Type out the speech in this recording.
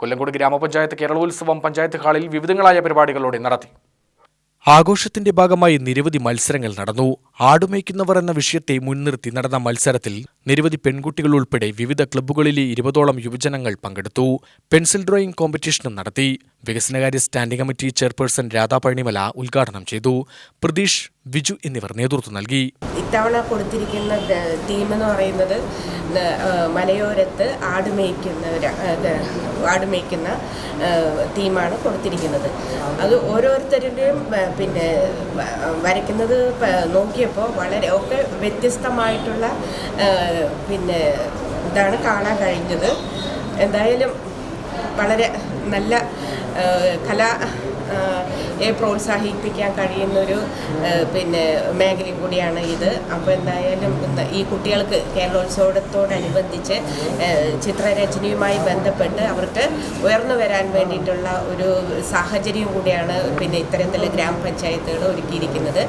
കൊല്ലങ്കോട് ഗ്രാമപഞ്ചായത്ത് കേരളോത്സവം പഞ്ചായത്ത് ഹാളിൽ വിവിധങ്ങളായ പരിപാടികളോടെ നടത്തി. ആഘോഷത്തിന്റെ ഭാഗമായി നിരവധി മത്സരങ്ങൾ നടന്നു. ആടുമേക്കുന്നവർ എന്ന വിഷയത്തെ മുൻനിർത്തി നടന്ന മത്സരത്തിൽ നിരവധി പെൺകുട്ടികൾ ഉൾപ്പെടെ വിവിധ ക്ലബ്ബുകളിലെ ഇരുപതോളം യുവജനങ്ങൾ പങ്കെടുത്തു. പെൻസിൽ ഡ്രോയിംഗ് കോമ്പറ്റീഷനും നടത്തി. വികസനകാര്യ standing committee chairperson Radha Pazhanimala ഉദ്ഘാടനം ചെയ്തു. പ്രതീഷ് വിജു എന്നിവർ നേതൃത്വം നൽകി. ഇത്തവണ കൊടുത്തിരിക്കുന്ന തീം എന്ന് പറയുന്നത് മലയോരത്ത് ഇത് ആടുമേയ്ക്കുന്ന തീമാണ് കൊടുത്തിരിക്കുന്നത്. അത് ഓരോരുത്തരുടെയും പിന്നെ വരയ്ക്കുന്നത് നോക്കിയപ്പോൾ വളരെ ഒക്കെ വ്യത്യസ്തമായിട്ടുള്ള പിന്നെ ഇതാണ് കാണാൻ കഴിഞ്ഞത്. എന്തായാലും വളരെ നല്ല കലാ പ്രോത്സാഹിപ്പിക്കാൻ കഴിയുന്നൊരു പിന്നെ മേഖലയും കൂടിയാണ് ഇത്. അപ്പോൾ എന്തായാലും ഈ കുട്ടികൾക്ക് കേരളോത്സവത്തോടനുബന്ധിച്ച് ചിത്രരചനയുമായി ബന്ധപ്പെട്ട് അവർക്ക് ഉയർന്നു വരാൻ വേണ്ടിയിട്ടുള്ള ഒരു സാഹചര്യം കൂടിയാണ് പിന്നെ ഇത്തരത്തിൽ ഗ്രാമപഞ്ചായത്തുകൾ ഒരുക്കിയിരിക്കുന്നത്.